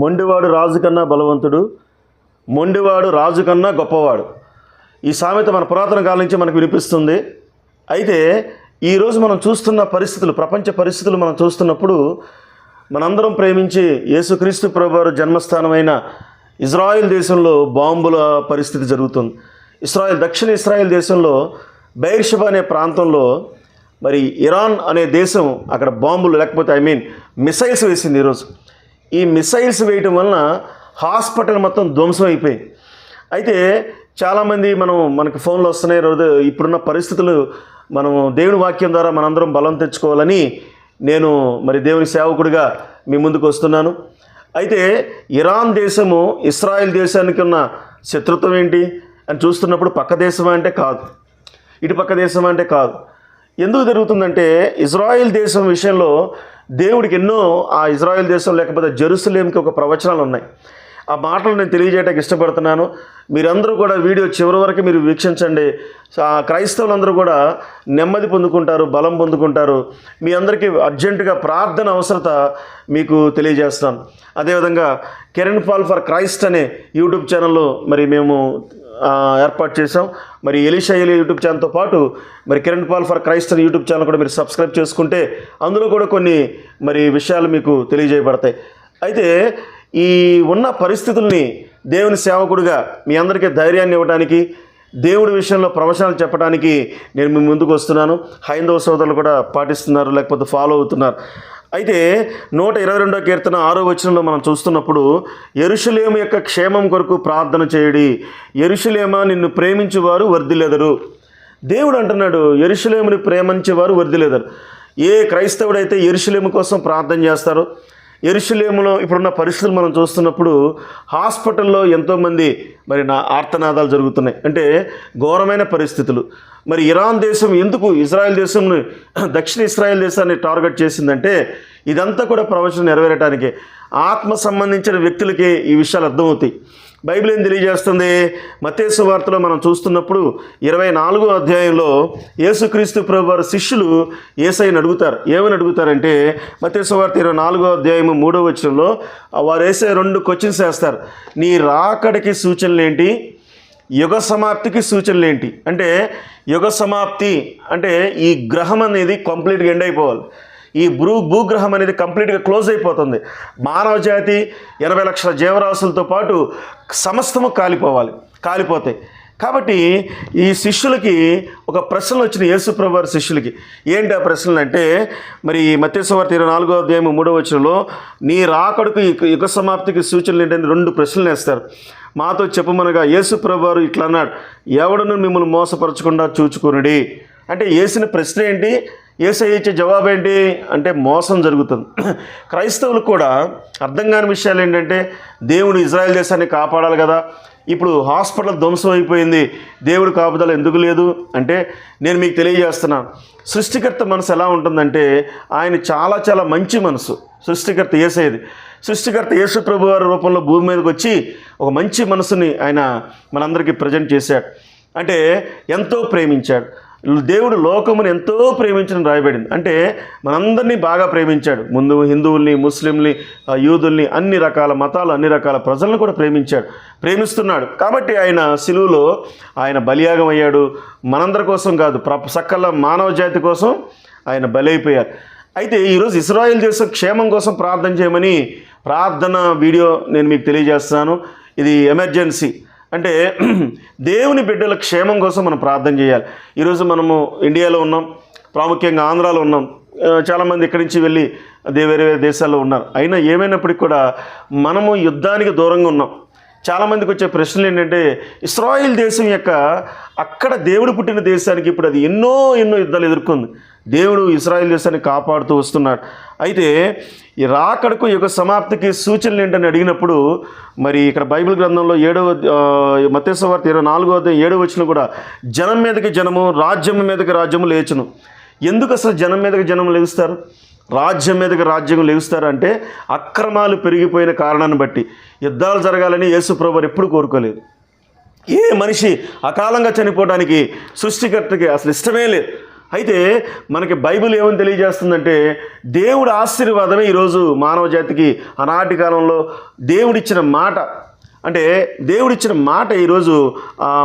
మొండివాడు రాజు కన్నా బలవంతుడు మొండివాడు రాజు కన్నా గొప్పవాడు. ఈ సామెత మన పురాతన కాలం నుంచి మనకు వినిపిస్తుంది. అయితే ఈరోజు మనం చూస్తున్న పరిస్థితులు ప్రపంచ పరిస్థితులు మనం చూస్తున్నప్పుడు మనందరం ప్రేమించి యేసుక్రీస్తు ప్రభువారు జన్మస్థానమైన ఇజ్రాయెల్ దేశంలో బాంబుల పరిస్థితి జరుగుతుంది. ఇస్రాయెల్ దక్షిణ ఇస్రాయెల్ దేశంలో బైర్షబా అనే ప్రాంతంలో మరి ఇరాన్ అనే దేశం అక్కడ బాంబులు లేకపోతే ఐ మీన్ మిసైల్స్ వేసింది ఈరోజు. ఈ మిసైల్స్ వేయటం వలన హాస్పిటల్ మొత్తం ధ్వంసం అయిపోయింది. అయితే చాలామంది మనం మనకి ఫోన్లు వస్తున్నాయి రోజు ఇప్పుడున్న పరిస్థితులు మనం దేవుని వాక్యం ద్వారా మనందరం బలం తెచ్చుకోవాలని నేను మరి దేవుని సేవకుడిగా మీ ముందుకు వస్తున్నాను. అయితే ఇరాన్ దేశము ఇస్రాయెల్ దేశానికి ఉన్న శత్రుత్వం ఏంటి అని చూస్తున్నప్పుడు పక్క దేశమా అంటే కాదు. ఇటు పక్క దేశం అంటే కాదు. ఎందుకు జరుగుతుందంటే ఇజ్రాయెల్ దేశం విషయంలో దేవుడికి ఎన్నో ఆ ఇజ్రాయెల్ దేశం లేకపోతే జెరూసలేంకి ఒక ప్రవచనాలు ఉన్నాయి. ఆ మాటలు నేను తెలియజేయడానికి ఇష్టపడుతున్నాను. మీరందరూ కూడా వీడియో చివరి వరకు మీరు వీక్షించండి. ఆ క్రైస్తవులందరూ కూడా నెమ్మది పొందుకుంటారు బలం పొందుకుంటారు. మీ అందరికీ అర్జెంటుగా ప్రార్థన అవసరత మీకు తెలియజేస్తాను అదేవిధంగా కెరెన్ పాల్ ఫర్ క్రైస్ట్ అనే యూట్యూబ్ ఛానల్లో మరి మేము ఏర్పాటు చేసాం మరి ఎలిషా ఎలి యూట్యూబ్ ఛానల్తో పాటు మరి కిరణ్ పాల్ ఫర్ క్రైస్ట్ అనే యూట్యూబ్ ఛానల్ కూడా మీరు సబ్స్క్రైబ్ చేసుకుంటే అందులో కూడా కొన్ని మరి విషయాలు మీకు తెలియజేయబడతాయి. అయితే ఈ ఉన్న పరిస్థితుల్ని దేవుని సేవకుడిగా మీ అందరికీ ధైర్యాన్ని ఇవ్వడానికి దేవుడి విషయంలో ప్రవచనాలు చెప్పడానికి నేను మీ ముందుకు వస్తున్నాను. హైందవ సోదరులు కూడా పాటిస్తున్నారు లేకపోతే ఫాలో అవుతున్నారు. అయితే నూట ఇరవై రెండో కీర్తన ఆరో వచనంలో మనం చూస్తున్నప్పుడు ఎరుషులేము యొక్క క్షేమం కొరకు ప్రార్థన చేయడి. ఎరుషులేమ నిన్ను ప్రేమించేవారు వర్ధిల్లెదరు. దేవుడు అంటున్నాడు ఎరుషులేముని ప్రేమించేవారు వర్ధిల్లెదరు. ఏ క్రైస్తవుడైతే ఎరుషులేము కోసం ప్రార్థన చేస్తారో ఎరుషులేములో ఇప్పుడున్న పరిస్థితులు మనం చూస్తున్నప్పుడు హాస్పిటల్లో ఎంతోమంది మరి నా ఆర్తనాదాలు జరుగుతున్నాయి. అంటే ఘోరమైన పరిస్థితులు. మరి ఇరాన్ దేశం ఎందుకు ఇజ్రాయెల్ దేశంను దక్షిణ ఇస్రాయెల్ దేశాన్ని టార్గెట్ చేసిందంటే ఇదంతా కూడా ప్రవచనం నెరవేరటానికి. ఆత్మ సంబంధించిన వ్యక్తులకి ఈ విషయాలు అర్థమవుతాయి. బైబిల్ ఏం తెలియజేస్తుంది? మతేసు వార్తలో మనం చూస్తున్నప్పుడు ఇరవై నాలుగో అధ్యాయంలో యేసుక్రీస్తు ప్రభు వారి శిష్యులు ఏసైని అడుగుతారు. ఏమని అడుగుతారంటే మతేసు వార్త ఇరవై నాలుగో అధ్యాయము మూడో వచనంలో వారు వేసే రెండు క్వశ్చన్స్ వేస్తారు. నీ రాకడికి సూచనలు ఏంటి? యుగ సమాప్తికి సూచనలు ఏంటి? అంటే యుగ సమాప్తి అంటే ఈ గ్రహం అనేది కంప్లీట్గా ఎండ్ అయిపోవాలి. ఈ భూ భూగ్రహం అనేది కంప్లీట్గా క్లోజ్ అయిపోతుంది. మానవ జాతి ఎనభై లక్షల జీవరాశులతో పాటు సమస్తము కాలిపోవాలి కాలిపోతాయి. కాబట్టి ఈ శిష్యులకి ఒక ప్రశ్నలు వచ్చిన యేసుప్రభు వారి శిష్యులకి. ఏంటి ఆ ప్రశ్నలు అంటే మరి మత్స్యవార్త ఇరవై నాలుగో అధ్యాయం మూడో వచనంలో నీ రాకడుకు యుగ సమాప్తికి సూచనలు ఏంటని రెండు ప్రశ్నలు వేస్తారు. మాతో చెప్పమనగా యేసుప్రభు వారు ఇట్లా అన్నాడు ఎవడను మిమ్మల్ని మోసపరచకుండా చూచుకునుడి. అంటే వేసిన ప్రశ్న ఏంటి? ఏసై ఇచ్చే జవాబు ఏంటి అంటే మోసం జరుగుతుంది. క్రైస్తవులు కూడా అర్థం కాని విషయాలు ఏంటంటే దేవుడు ఇజ్రాయెల్ దేశాన్ని కాపాడాలి కదా. ఇప్పుడు హాస్పిటల్ ధ్వంసం అయిపోయింది. దేవుడు కాపుదల ఎందుకు లేదు? అంటే నేను మీకు తెలియజేస్తున్నాను సృష్టికర్త మనసు ఎలా ఉంటుందంటే ఆయన చాలా చాలా మంచి మనసు. సృష్టికర్త ఏసేది. సృష్టికర్త యేసు ప్రభు వారి రూపంలో భూమి మీదకి వచ్చి ఒక మంచి మనసుని ఆయన మనందరికీ ప్రజెంట్ చేశాడు. అంటే ఎంతో ప్రేమించాడు. దేవుడు లోకమును ఎంతో ప్రేమించడం రాయబడింది. అంటే మనందరినీ బాగా ప్రేమించాడు. ముందు హిందువుల్ని ముస్లింని యూదుల్ని అన్ని రకాల మతాలు అన్ని రకాల ప్రజలను కూడా ప్రేమించాడు. ప్రేమిస్తున్నాడు. కాబట్టి ఆయన సిలువులో ఆయన బలియాగం అయ్యాడు మనందరి కోసం కాదు ప్ర సకల మానవ జాతి కోసం ఆయన బలైపోయారు. అయితే ఈరోజు ఇస్రాయల్ దేశం క్షేమం కోసం ప్రార్థన చేయమని ప్రార్థన వీడియో నేను మీకు తెలియజేస్తున్నాను. ఇది ఎమర్జెన్సీ. అంటే దేవుని బిడ్డల క్షేమం కోసం మనం ప్రార్థన చేయాలి. ఈరోజు మనము ఇండియాలో ఉన్నాం ప్రాముఖ్యంగా ఆంధ్రాలో ఉన్నాం. చాలామంది ఇక్కడి నుంచి వెళ్ళి వేరే వేరే దేశాల్లో ఉన్నారు. అయినా ఏమైనప్పటికీ కూడా మనము యుద్ధానికి దూరంగా ఉన్నాం. చాలామందికి వచ్చే ప్రశ్నలు ఏంటంటే ఇస్రాయిల్ దేశం యొక్క అక్కడ దేవుడు పుట్టిన దేశానికి ఇప్పుడు అది ఎన్నో ఎన్నో యుద్ధాలు ఎదుర్కొంది. దేవుడు ఇస్రాయిల్ దేశాన్ని కాపాడుతూ వస్తున్నాడు. అయితే ఈ రాకడకు యుగ సమాప్తికి సూచనలు ఏంటని అడిగినప్పుడు మరి ఇక్కడ బైబిల్ గ్రంథంలో ఏడవ మత్స్యవార్త ఇరవై నాలుగో అధ్యాయం ఏడవ వచ్చిన కూడా జనం మీదకి జనము రాజ్యం మీదకి రాజ్యము లేచును. ఎందుకు అసలు జనం మీదకి జనం లేస్తారు? రాజ్యం మీదకి రాజ్యం లేస్తారంటే అక్రమాలు పెరిగిపోయిన కారణాన్ని బట్టి. యుద్ధాలు జరగాలని యేసుప్రభు వారు ఎప్పుడు కోరుకోలేదు. ఏ మనిషి అకాలంగా చనిపోవడానికి సృష్టికర్తకి అసలు ఇష్టమే లేదు. అయితే మనకి బైబిల్ ఏమని తెలియజేస్తుందంటే దేవుడు ఆశీర్వాదమే ఈరోజు మానవ జాతికి ఆనాటి కాలంలో దేవుడిచ్చిన మాట. అంటే దేవుడిచ్చిన మాట ఈరోజు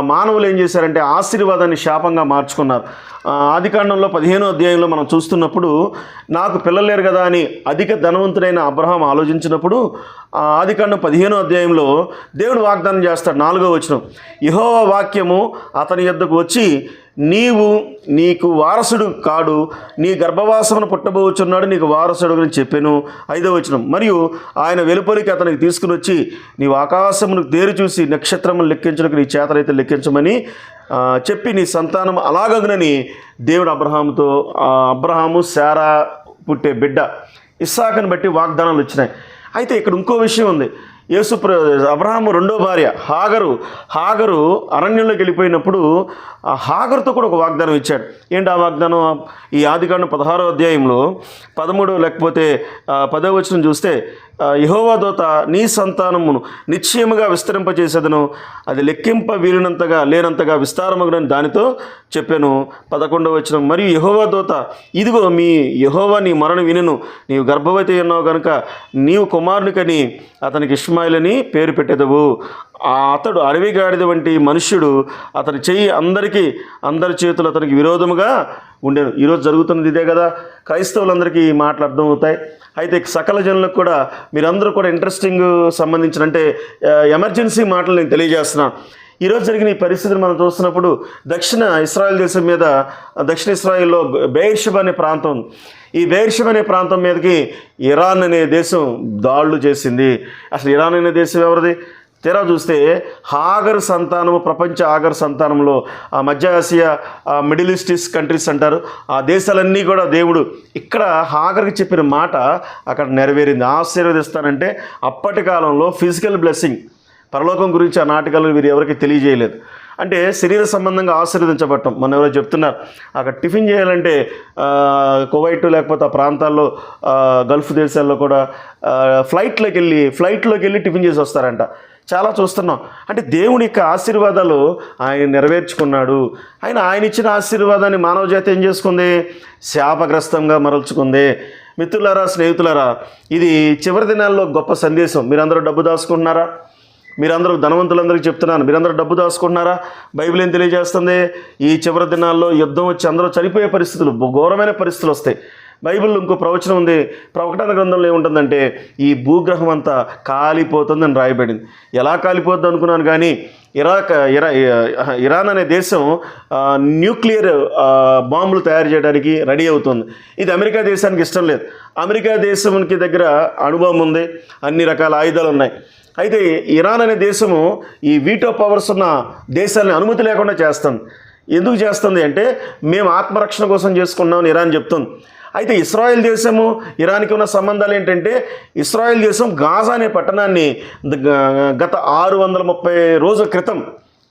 మానవులు ఏం చేశారంటే ఆశీర్వాదాన్ని శాపంగా మార్చుకున్నారు. ఆదికాండంలో పదిహేనో అధ్యాయంలో మనం చూస్తున్నప్పుడు నాకు పిల్లలేరు కదా అని అధిక ధనవంతుడైన అబ్రహాం ఆలోచించినప్పుడు ఆదికాండం పదిహేనో అధ్యాయంలో దేవుడు వాగ్దానం చేస్తాడు నాలుగో వచనం. యహోవ వాక్యము అతని యొద్దకు వచ్చి నీవు నీకు వారసుడు కాడు నీ గర్భవాసమును పుట్టబోచున్నాడు నీకు వారసుడు అని చెప్పాను. ఐదో వచనం. మరియు ఆయన వెలుపలికి అతనికి తీసుకుని వచ్చి నీవు ఆకాశమును తేరు చూసి నక్షత్రములు లెక్కించడానికి నీ చేతనైతే లెక్కించమని చెప్పి నీ సంతానం అలాగగునని దేవుడు అబ్రహాముతో అబ్రహాము శారా పుట్టే బిడ్డ ఇస్సాకను బట్టి వాగ్దానాలు వచ్చినాయి. అయితే ఇక్కడ ఇంకో విషయం ఉంది. యేసు అబ్రహాము రెండో భార్య హాగరు హాగరు అరణ్యంలోకి వెళ్ళిపోయినప్పుడు ఆ హాగరుతో కూడా ఒక వాగ్దానం ఇచ్చాడు. ఏంటి ఆ వాగ్దానం? ఈ ఆదికాండం పదహారో అధ్యాయంలో పదమూడో లేకపోతే పదో వచనం చూస్తే యహోవా దోత నీ సంతానమును నిశ్చయముగా విస్తరింపజేసేదను అది లెక్కింప వీలినంతగా లేనంతగా విస్తారమగునని దానితో చెప్పాను. పదకొండవ వచనం మరియు యహోవా దోత ఇదిగో మీ యహోవా నీ మరణ వినను. నీవు గర్భవతి ఉన్నావు కనుక నీవు కుమారునికని అతనికి ఇష్మాయిల్ అని పేరు పెట్టేదవు. ఆ అతడు అడవిగాడిద వంటి మనుష్యుడు. అతని చెయ్యి అందరికీ అందరి చేతులు అతనికి విరోధముగా ఉండేను ఈరోజు జరుగుతున్నది ఇదే కదా? క్రైస్తవులందరికీ ఈ మాటలు అర్థమవుతాయి. అయితే సకల జనులకు కూడా మీరందరూ కూడా ఇంట్రెస్టింగ్ సంబంధించిన అంటే ఎమర్జెన్సీ మాటలు నేను తెలియజేస్తున్నాను. ఈరోజు జరిగిన ఈ పరిస్థితిని మనం చూస్తున్నప్పుడు దక్షిణ ఇస్రాయల్ దేశం మీద దక్షిణ ఇస్రాయిల్లో బెయిర్షబ్ అనే ప్రాంతం ఈ బెయిర్షబ్ అనే ప్రాంతం మీదకి ఇరాన్ అనే దేశం దాడులు చేసింది. అసలు ఇరాన్ అనే దేశం ఎవరిది? తెరా చూస్తే హాగర్ సంతానము ప్రపంచ ఆగర్ సంతానంలో ఆ మధ్య ఆసియా మిడిల్ ఈస్టిస్ కంట్రీస్ అంటారు. ఆ దేశాలన్నీ కూడా దేవుడు ఇక్కడ హాగర్కి చెప్పిన మాట అక్కడ నెరవేరింది. ఆశీర్వదిస్తానంటే అప్పటి కాలంలో ఫిజికల్ బ్లెస్సింగ్ పరలోకం గురించి ఆ నాటకాలు వీరు ఎవరికి తెలియజేయలేదు. అంటే శరీర సంబంధంగా ఆశీర్వదించబడటం మనం ఎవరో చెప్తున్నారు అక్కడ టిఫిన్ చేయాలంటే కువైట్ లేకపోతే ఆ ప్రాంతాల్లో గల్ఫ్ దేశాల్లో కూడా ఫ్లైట్లోకి వెళ్ళి ఫ్లైట్లోకి వెళ్ళి టిఫిన్ చేసి వస్తారంట. చాలా చూస్తున్నాం. అంటే దేవుని యొక్క ఆశీర్వాదాలు ఆయన నెరవేర్చుకున్నాడు. ఆయన ఆయన ఇచ్చిన ఆశీర్వాదాన్ని మానవ జాతి ఏం చేసుకుంది? శాపగ్రస్తంగా మరల్చుకుంది. మిత్రులారా స్నేహితులారా ఇది చివరి దినాల్లో గొప్ప సందేశం. మీరందరూ డబ్బు దాచుకుంటున్నారా? మీరందరూ ధనవంతులందరికీ చెప్తున్నాను. మీరందరూ డబ్బు దాచుకుంటున్నారా? బైబిల్ ఏం తెలియజేస్తుంది? ఈ చివరి దినాల్లో యుద్ధం వచ్చి అందరూ చనిపోయే పరిస్థితులు ఘోరమైన పరిస్థితులు వస్తాయి. బైబిల్లో ఇంకో ప్రవచనం ఉంది. ప్రకటన గ్రంథంలో ఏముంటుందంటే ఈ భూగ్రహం అంతా కాలిపోతుందని రాయబడింది. ఎలా కాలిపోద్ది అనుకున్నాను కానీ ఇరాక్ ఇరా ఇరాన్ అనే దేశం న్యూక్లియర్ బాంబులు తయారు చేయడానికి రెడీ అవుతుంది. ఇది అమెరికా దేశానికి ఇష్టం లేదు. అమెరికా దేశానికి దగ్గర అనుభవం ఉంది. అన్ని రకాల ఆయుధాలు ఉన్నాయి. అయితే ఇరాన్ అనే దేశము ఈ వీటో పవర్స్ ఉన్న దేశాలని అనుమతి లేకుండా చేస్తుంది. ఎందుకు చేస్తుంది అంటే మేము ఆత్మరక్షణ కోసం చేసుకున్నామని ఇరాన్ చెప్తుంది. అయితే ఇస్రాయెల్ దేశము ఇరాన్కి ఉన్న సంబంధాలు ఏంటంటే ఇస్రాయెల్ దేశం గాజా అనే పట్టణాన్ని గత ఆరు వందల ముప్పై రోజుల క్రితం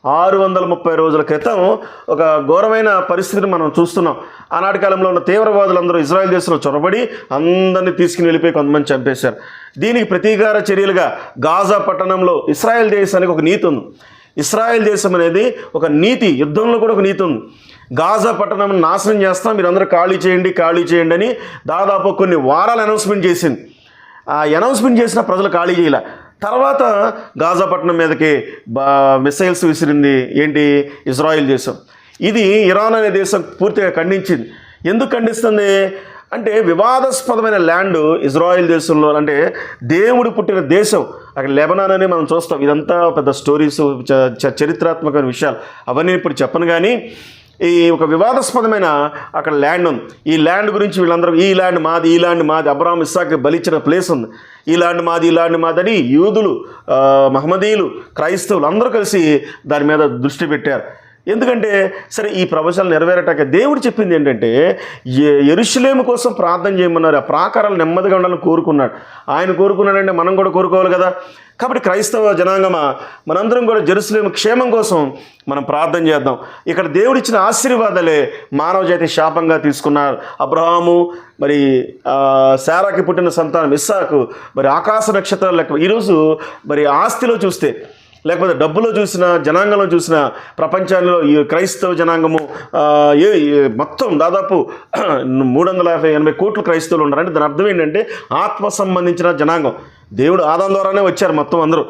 ఆరు వందల ముప్పై రోజుల క్రితం ఒక ఘోరమైన పరిస్థితిని మనం చూస్తున్నాం. ఆనాటి కాలంలో ఉన్న తీవ్రవాదులందరూ ఇజ్రాయెల్ దేశంలో చొరబడి అందరినీ తీసుకుని వెళ్ళిపోయి కొంతమంది చంపేశారు. దీనికి ప్రతీకార చర్యలుగా గాజా పట్టణంలో ఇస్రాయెల్ దేశానికి ఒక నీతి ఉంది. ఇస్రాయెల్ దేశం అనేది ఒక నీతి యుద్ధంలో కూడా ఒక నీతి ఉంది. గాజా పట్టణం నాశనం చేస్తాం మీరందరూ ఖాళీ చేయండి ఖాళీ చేయండి అని దాదాపు కొన్ని వారాలు అనౌన్స్మెంట్ చేసింది. ఆ అనౌన్స్మెంట్ చేసిన ప్రజలు ఖాళీ చేయలే. తర్వాత గాజాపట్నం మీదకి బా మిసైల్స్ విసిరింది ఏంటి? ఇజ్రాయిల్ దేశం. ఇది ఇరాన్ అనే దేశం పూర్తిగా ఖండించింది. ఎందుకు ఖండిస్తుంది? అంటే వివాదాస్పదమైన ల్యాండ్ ఇజ్రాయిల్ దేశంలో అంటే దేవుడు పుట్టిన దేశం. అక్కడ లెబనాన్ అని మనం చూస్తాం. ఇదంతా పెద్ద స్టోరీస్ చ- చ- చరిత్రాత్మకమైన విషయాలు. అవన్నీ ఇప్పుడు చెప్పను కానీ ఈ ఒక వివాదాస్పదమైన అక్కడ ల్యాండ్ ఉంది. ఈ ల్యాండ్ గురించి వీళ్ళందరూ ఈ ల్యాండ్ మాది ఈ ల్యాండ్ మాది అబ్రాహం ఇస్సాక్ బలిచ్చిన ప్లేస్ ఉంది. ఈ ల్యాండ్ మాది ఈ ల్యాండ్ మాది అని యూదులు మహమ్మదీయులు క్రైస్తవులు అందరూ కలిసి దాని మీద దృష్టి పెట్టారు. ఎందుకంటే సరే ఈ ప్రవచనాలు నెరవేరటాక దేవుడు చెప్పింది ఏంటంటే ఎ- ఎరుషులేము కోసం ప్రార్థన చేయమన్నారు ఆ ప్రాకారాలు నెమ్మదిగా ఉండాలని కోరుకున్నాడు. ఆయన కోరుకున్నాడంటే మనం కూడా కోరుకోవాలి కదా. కాబట్టి క్రైస్తవ జనాంగమా మనందరం కూడా జెరూసలేము క్షేమం కోసం మనం ప్రార్థన చేద్దాం. ఇక్కడ దేవుడిచ్చిన ఆశీర్వాదాలే మానవ జాతి శాపంగా తీసుకున్నారు. అబ్రహాము మరి శారాకి పుట్టిన సంతానం ఇస్సాకు మరి ఆకాశ నక్షత్రాలు లెక్క. ఈరోజు మరి ఆస్తిలో చూస్తే లేకపోతే డబ్బులో చూసిన జనాంగంలో చూసిన ప్రపంచంలో ఈ క్రైస్తవ జనాంగము ఏ మొత్తం దాదాపు మూడు వందల యాభై ఎనభై కోట్లు క్రైస్తవులు ఉన్నారంటే దాని అర్థం ఏంటంటే ఆత్మ సంబంధించిన జనాంగం. దేవుడు ఆదాం ద్వారానే వచ్చారు మొత్తం అందరూ.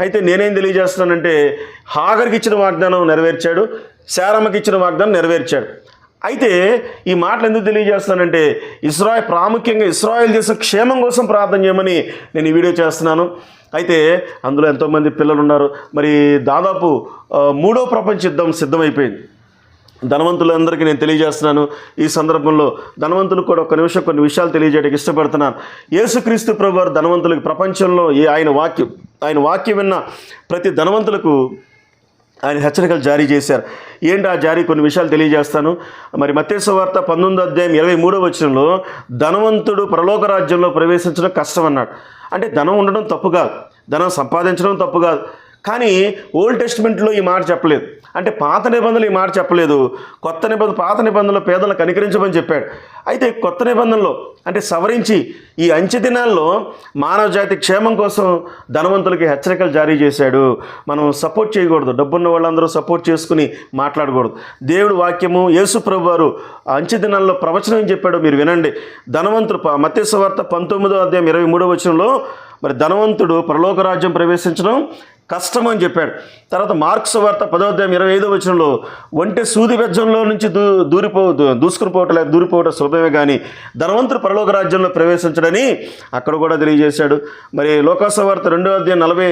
అయితే నేనేం తెలియజేస్తున్నానంటే హాగర్కి ఇచ్చిన వాగ్దానం నెరవేర్చాడు శారమ్మకి ఇచ్చిన వాగ్దానం నెరవేర్చాడు. అయితే ఈ మాటలు ఎందుకు తెలియజేస్తున్నానంటే ఇస్రాయల్ ప్రాముఖ్యంగా ఇస్రాయల్ దేశం క్షేమం కోసం ప్రార్థన చేయమని నేను ఈ వీడియో చేస్తున్నాను. అయితే అందులో ఎంతోమంది పిల్లలు ఉన్నారు మరి దాదాపు మూడో ప్రపంచ యుద్ధం సిద్ధమైపోయింది. ధనవంతులందరికీ నేను తెలియజేస్తున్నాను. ఈ సందర్భంలో ధనవంతులు కూడా ఒక నిమిషం కొన్ని విషయాలు తెలియజేయడానికి ఇష్టపడుతున్నాను. యేసుక్రీస్తు ప్రభు వారు ధనవంతులకు ప్రపంచంలో ఏ ఆయన వాక్యం ఆయన వాక్యం విన్న ప్రతి ధనవంతులకు ఆయన హెచ్చరికలు జారీ చేశారు. ఏంటి ఆ జారీ? కొన్ని విషయాలు తెలియజేస్తాను. మరి మత్స్య వార్త పంతొమ్మిది అధ్యాయం ఇరవై మూడో వచనంలో ధనవంతుడు పరలోక రాజ్యంలో ప్రవేశించడం కష్టం అన్నాడు అంటే ధనం ఉండడం తప్పు కాదు. ధనం సంపాదించడం తప్పు కాదు. కానీ ఓల్డ్ టెస్ట్మెంట్లో ఈ మాట చెప్పలేదు. అంటే పాత నిబంధనలు ఈ మాట చెప్పలేదు. కొత్త నిబంధన పాత నిబంధనలో పేదలను కనికరించమని చెప్పాడు. అయితే కొత్త నిబంధనలో అంటే సవరించి ఈ అంచె దినాల్లో మానవ జాతి క్షేమం కోసం ధనవంతులకి హెచ్చరికలు జారీ చేశాడు. మనం సపోర్ట్ చేయకూడదు. డబ్బున్న వాళ్ళందరూ సపోర్ట్ చేసుకుని మాట్లాడకూడదు. దేవుడు వాక్యము యేసు ప్రభు వారు ఆ అంచె దినాల్లో ప్రవచనం ఏం చెప్పాడో మీరు వినండి. ధనవంతుడు మత్స్య వార్త పంతొమ్మిదో అధ్యాయం ఇరవై మూడో వచనంలో మరి ధనవంతుడు పరలోక రాజ్యం ప్రవేశించడం కష్టం అని చెప్పాడు. తర్వాత మార్క్స్ వార్త పదోధ్యాయం ఇరవై ఐదో వచనంలో ఒంటె సూది బెజ్జంలో నుంచి దూ దూరిపో దూసుకుని పోవటం లేదా దూరిపోవటం సులభమే కానీ ధనవంతుడు పరలోక రాజ్యంలో ప్రవేశించడని అక్కడ కూడా తెలియజేశాడు. మరి లోకాస వార్త రెండో అధ్యాయం నలభై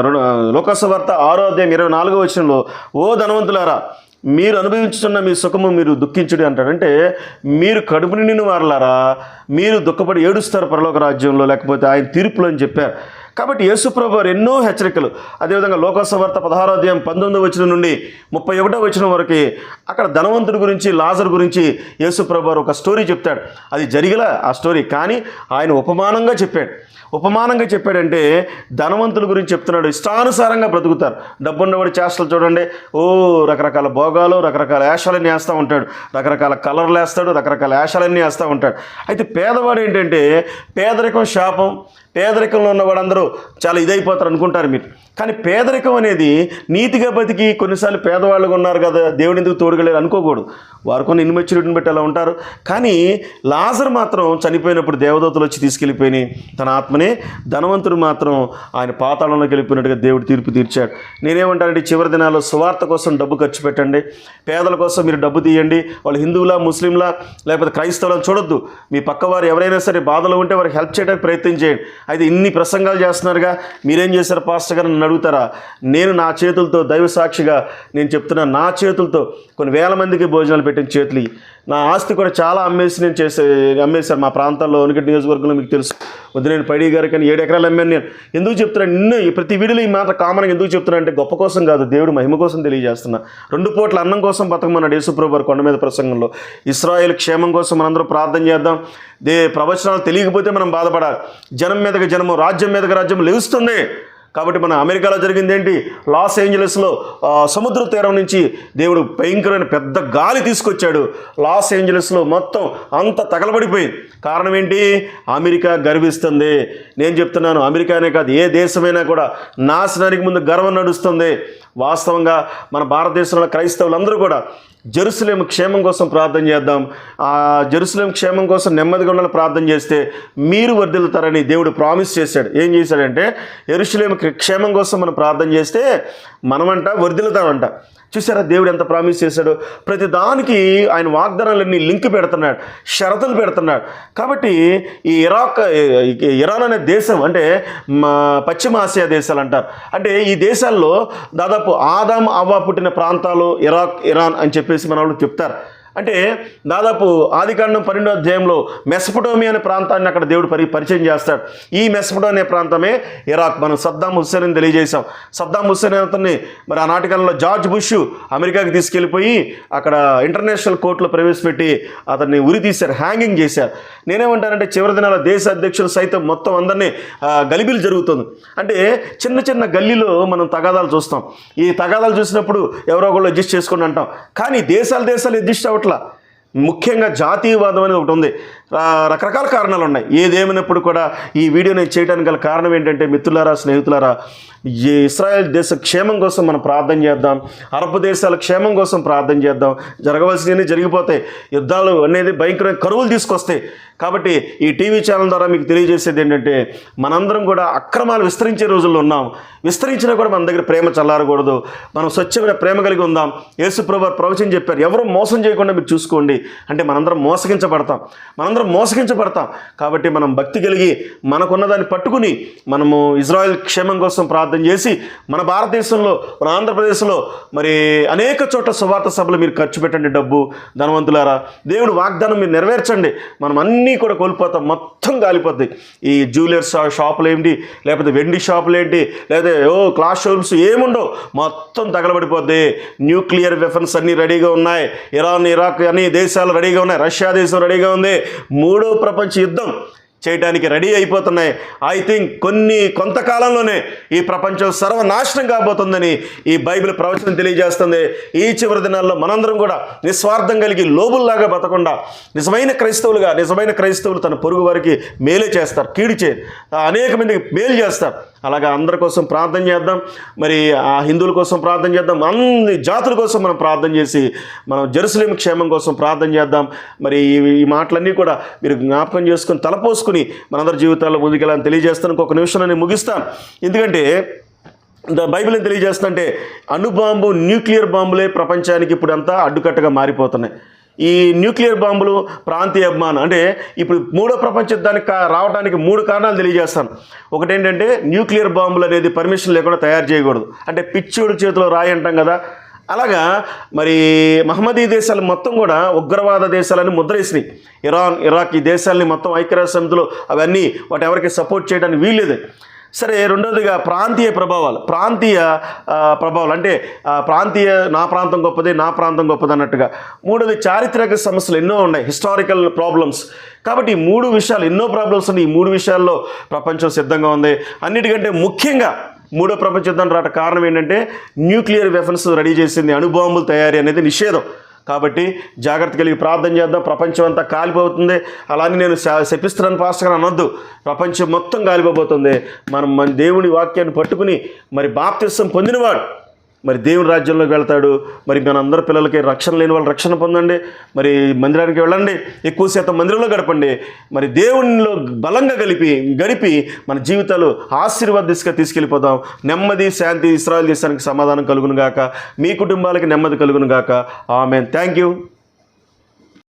రెండు- ఆ, లోకాస వార్త ఆరో అధ్యాయం ఇరవై నాలుగో వచనంలో ఓ ధనవంతులారా మీరు అనుభవించుతున్న మీ సుఖము మీరు దుఃఖించుడి అంటాడంటే మీరు కడుపు నిండిన వారలారా మీరు దుఃఖపడి ఏడుస్తారు పరలోక రాజ్యంలో లేకపోతే ఆయన తీర్పులు అని చెప్పారు. కాబట్టి యేసుప్రభు వారు ఎన్నో హెచ్చరికలు. అదేవిధంగా లోకసవార్త పదహారో అధ్యాయం పంతొమ్మిది వచ్చిన నుండి ముప్పై ఒకటో వచ్చిన వరకు అక్కడ ధనవంతుడి గురించి లాజర్ గురించి యేసుప్రభు వారు ఒక స్టోరీ చెప్తాడు. అది జరిగిలా ఆ స్టోరీ. కానీ ఆయన ఉపమానంగా చెప్పాడు. ఉపమానంగా చెప్పాడంటే ధనవంతుల గురించి చెప్తున్నాడు. ఇష్టానుసారంగా బ్రతుకుతారు. డబ్బున్నవాడు చేష్టలు చూడండి. ఓ రకరకాల భోగాలు రకరకాల యాషాలన్నీ వేస్తూ ఉంటాడు. రకరకాల కలర్లు వేస్తాడు రకరకాల యాషాలన్నీ వేస్తూ ఉంటాడు. అయితే పేదవాడు ఏంటంటే పేదరికం శాపం. పేదరికంలో ఉన్న వాళ్ళందరూ చాలా ఇదైపోతారు అనుకుంటారు మీరు. కానీ పేదరికం అనేది నీతిగా బతికి కొన్నిసార్లు పేదవాళ్ళు ఉన్నారు కదా దేవుడు ఎందుకు తోడుగలేరు అనుకోకూడదు. వారు కొన్ని ఇన్మెచ్యూరిటీని బట్టి అలా ఉంటారు. కానీ లాజర్ మాత్రం చనిపోయినప్పుడు దేవదూతలు వచ్చి తీసుకెళ్ళిపోయి తన ఆత్మ ఆత్మనే ధనవంతుడు మాత్రం ఆయన పాతాళంలోకి వెళ్ళిపోయినట్టుగా దేవుడు తీర్పు తీర్చాడు. నేనేమంటానంటే చివరి దినాల్లో సువార్త కోసం డబ్బు ఖర్చు పెట్టండి. పేదల కోసం మీరు డబ్బు తీయండి. వాళ్ళు హిందువులా ముస్లింలా లేకపోతే క్రైస్తవులా చూడొద్దు. మీ పక్కవారు ఎవరైనా సరే బాధలో ఉంటే వారికి హెల్ప్ చేయడానికి ప్రయత్నం చేయండి. అయితే ఇన్ని ప్రసంగాలు చేస్తున్నారుగా. మీరేం చేశారు పాస్టర్ గారు? నన్ను అడుగుతారా? నేను నా చేతులతో దైవ సాక్షిగా నేను చెప్తున్నా నా చేతులతో కొన్ని వేల మందికి భోజనాలు పెట్టిన చేతులు నా ఆస్తి కూడా చాలా అమ్మేసి నేను చేసే అమ్మేశారు మా ప్రాంతాల్లో ఉనికి నియోజకవర్గంలో మీకు తెలుసు. వద్దు నేను పడి గారు కానీ ఏడు ఎకరాలు అమ్మాను నేను. ఎందుకు చెప్తున్నాను నిన్ను ఈ ప్రతి వీడియోలో ఈ మాట కామన్గా ఎందుకు చెప్తున్నా అంటే గొప్ప కోసం కాదు దేవుడు మహిమ కోసం తెలియజేస్తున్నా. రెండు పూట్ల అన్నం కోసం బతకమన్నాడు యేసుప్రభు వారు కొండ మీద ప్రసంగంలో. ఇస్రాయేల్ క్షేమం కోసం మనందరూ ప్రార్థన చేద్దాం. దే ప్రవచనాలు తెలియకపోతే మనం బాధపడాలి. జనం మీదకి జనము రాజ్యం మీదకి రాజ్యం లెగుస్తుంది కాబట్టి మన అమెరికాలో జరిగింది ఏంటి? లాస్ ఏంజలస్లో సముద్ర తీరం నుంచి దేవుడు భయంకరమైన పెద్ద గాలి తీసుకొచ్చాడు. లాస్ ఏంజలస్లో మొత్తం అంత తగలబడిపోయింది. కారణం ఏంటి? అమెరికా గర్విస్తుంది. నేను చెప్తున్నాను అమెరికానే కాదు ఏ దేశమైనా కూడా నాశనానికి ముందు గర్వం నడుస్తుంది. వాస్తవంగా మన భారతదేశంలో క్రైస్తవులందరూ కూడా జెరూసలేం క్షేమం కోసం ప్రార్థన చేద్దాం. ఆ జెరూసలేం క్షేమం కోసం నెమ్మదిగా ఉండాలని ప్రార్థన చేస్తే మీరు వర్ధిల్లుతారని దేవుడు ప్రామిస్ చేశాడు. ఏం చేశాడంటే ఎరుసలేం క్షేమం కోసం మనం ప్రార్థన చేస్తే మనమంట వర్ధిల్లుతామంట. చూసారా దేవుడు ఎంత ప్రామిస్ చేశాడు? ప్రతి దానికి ఆయన వాగ్దానాలన్నీ లింక్ పెడుతున్నాడు షరతులు పెడుతున్నాడు. కాబట్టి ఈ ఇరాక్ ఇరాన్ అనే దేశం అంటే మా పశ్చిమ ఆసియా దేశాలు అంటారు అంటే ఈ దేశాల్లో దాదాపు ఆదాం అవ్వ పుట్టిన ప్రాంతాలు ఇరాక్ ఇరాన్ అని చెప్పి చెప్పేసి మన వాళ్ళు చెప్తారు. అంటే దాదాపు ఆదికాండం పన్నెండో అధ్యాయంలో మెస్పటోమి అనే ప్రాంతాన్ని అక్కడ దేవుడు పరి పరిచయం చేస్తాడు. ఈ మెస్పటో అనే ప్రాంతమే ఇరాక్. మనం సద్దాం హుస్సేన్ అని తెలియజేశాం. సద్దాం హుస్సేన్ అతన్ని మరి ఆనాటి కాలంలో జార్జ్ బుష్ అమెరికాకి తీసుకెళ్ళిపోయి అక్కడ ఇంటర్నేషనల్ కోర్టులో ప్రవేశపెట్టి అతన్ని ఉరి తీశారు హ్యాంగింగ్ చేశారు. నేనేమంటానంటే చివరి దినాల దేశ అధ్యక్షులు సైతం మొత్తం అందరినీ గలిబిలు జరుగుతుంది. అంటే చిన్న చిన్న గల్లీలో మనం తగాదాలు చూస్తాం. ఈ తగాదాలు చూసినప్పుడు ఎవరో ఒకళ్ళు అడ్జస్ట్ చేసుకుని అంటాం. కానీ దేశాలు దేశాలు అడ్జస్ట్ అవ్వట్లా ముఖ్యంగా జాతీయవాదం అనేది ఒకటి ఉంది. రకరకాల కారణాలు ఉన్నాయి. ఏదేమైనప్పుడు కూడా ఈ వీడియో నేను చేయడానికి గల కారణం ఏంటంటే మిత్రులారా స్నేహితులారా ఈ ఇస్రాయెల్ దేశ క్షేమం కోసం మనం ప్రార్థన చేద్దాం. అరబ్ దేశాల క్షేమం కోసం ప్రార్థన చేద్దాం. జరగవలసినవి జరిగిపోతాయి. యుద్ధాలు అనేది భయంకరమైన కరువులు తీసుకొస్తాయి. కాబట్టి ఈ టీవీ ఛానల్ ద్వారా మీకు తెలియజేసేది ఏంటంటే మనందరం కూడా అక్రమాలు విస్తరించే రోజుల్లో ఉన్నాం. విస్తరించినా కూడా మన దగ్గర ప్రేమ చల్లారకూడదు. మనం స్వచ్ఛమైన ప్రేమ కలిగి ఉందాం. యేసుప్రభు ప్రవచనం చెప్పారు. ఎవరు మోసం చేయకుండా మీరు చూసుకోండి. అంటే మనందరం మోసగించబడతాం. మనందరం మోసగించబడతాం. కాబట్టి మనం భక్తి కలిగి మనకున్న దాన్ని పట్టుకుని మనము ఇజ్రాయెల్ క్షేమం కోసం ప్రార్థన చేసి మన భారతదేశంలో మన ఆంధ్రప్రదేశ్లో మరి అనేక చోట్ల సువార్త సభలు మీరు ఖర్చు పెట్టండి డబ్బు. ధనవంతులారా దేవుడు వాగ్దానం మీరు నెరవేర్చండి. మనం అన్నీ కూడా కోల్పోతాం. మొత్తం కాలిపోద్ది. ఈ జ్యువెలర్స్ షాపులు ఏంటి? లేకపోతే వెండి షాపులు ఏంటి? లేదా ఓ క్లాస్ షోరూమ్స్ ఏముండవు. మొత్తం తగలబడిపోద్ది. న్యూక్లియర్ వెపన్స్ అన్నీ రెడీగా ఉన్నాయి. ఇరాన్ ఇరాక్ అన్ని దేశాలు రెడీగా ఉన్నాయి. రష్యా దేశం రెడీగా ఉంది. మూడో ప్రపంచ యుద్ధం చేయడానికి రెడీ అయిపోతున్నాయి. ఐ థింక్ కొన్ని కొంతకాలంలోనే ఈ ప్రపంచం సర్వనాశనం కాబోతుందని ఈ బైబిల్ ప్రవచనం తెలియజేస్తుంది. ఈ చివరి దినాల్లో మనందరం కూడా నిస్వార్థం కలిగి లోబుల్లాగా బతకుండా నిజమైన క్రైస్తవులుగా నిజమైన క్రైస్తవులు తన పొరుగు వారికి మేలే చేస్తారు కీడిచే అనేక మందికి మేలు చేస్తారు. అలాగా అందరి కోసం ప్రార్థన చేద్దాం. మరి ఆ హిందువుల కోసం ప్రార్థన చేద్దాం. అన్ని జాతుల కోసం మనం ప్రార్థన చేసి మనం జెరూసలేం క్షేమం కోసం ప్రార్థన చేద్దాం. మరి ఈ మాటలన్నీ కూడా మీరు జ్ఞాపకం చేసుకొని తలపోసుకుని మనందరి జీవితాల్లో ముందుకెళ్ళాలని తెలియజేస్తాను. ఒక నిమిషం నేను ముగిస్తాను. ఎందుకంటే ద బైబిల్ తెలియజేస్తుంటే అణుబాంబు న్యూక్లియర్ బాంబులే ప్రపంచానికి ఇప్పుడంతా అడ్డుకట్టగా మారిపోతున్నాయి. ఈ న్యూక్లియర్ బాంబులు ప్రాంతీయ అభిమానం. అంటే ఇప్పుడు మూడో ప్రపంచ యుద్ధానికి కా- రావడానికి మూడు కారణాలు తెలియజేస్తాను. ఒకటి ఏంటంటే న్యూక్లియర్ బాంబులు అనేది పర్మిషన్ లేకుండా తయారు చేయకూడదు. అంటే పిచ్చోడి చేతిలో రాయి అంటాం కదా. అలాగా మరి మహమ్మదీ దేశాలు మొత్తం కూడా ఉగ్రవాద దేశాలని ముద్రేసినాయి. ఇరాన్ ఇరాక్ ఈ దేశాలని మొత్తం ఐక్యరాజ్య సమితిలో అవన్నీ వాటి ఎవరికి సపోర్ట్ చేయడానికి వీల్లేదు. సరే రెండోదిగా ప్రాంతీయ ప్రభావాలు. ప్రాంతీయ ప్రభావాలు. అంటే ప్రాంతీయ నా ప్రాంతం గొప్పది నా ప్రాంతం గొప్పది అన్నట్టుగా. మూడోది చారిత్రక సమస్యలు ఎన్నో ఉన్నాయి హిస్టారికల్ ప్రాబ్లమ్స్. కాబట్టి ఈ మూడు విషయాలు ఎన్నో ప్రాబ్లమ్స్ ఉన్నాయి. ఈ మూడు విషయాల్లో ప్రపంచం సిద్ధంగా ఉంది. అన్నిటికంటే ముఖ్యంగా మూడో ప్రపంచ యుద్ధం రాట కారణం ఏంటంటే న్యూక్లియర్ వెపన్స్ రెడీ చేసింది అణుబాంబులు తయారీ అనేది నిషేధం. కాబట్టి జాగ్రత్త కలిగి ప్రార్థన చేద్దాం. ప్రపంచం అంతా కాలిపోతుంది. అలానే నేను శపిస్తున్నాను పాస్టర్ అనొద్దు. ప్రపంచం మొత్తం కాలిపోబోతుంది. మనం మన దేవుని వాక్యాన్ని పట్టుకుని మరి బాప్తిసం పొందినవాడు. మరి దేవుని రాజ్యంలోకి వెళ్తాడు. మరి మనందరి పిల్లలకి రక్షణ లేని వాళ్ళు రక్షణ పొందండి. మరి మందిరానికి వెళ్ళండి. ఎక్కువ శాతం మందిరంలో గడపండి. మరి దేవునిలో బలంగా కలిపి గడిపి మన జీవితాలు ఆశీర్వాద దిశగా తీసుకెళ్ళిపోదాం. నెమ్మది శాంతి ఇస్రాయల్ దేశానికి సమాధానం కలుగును గాక మీ కుటుంబాలకి నెమ్మది కలుగును గాక ఆమె థ్యాంక్ యూ.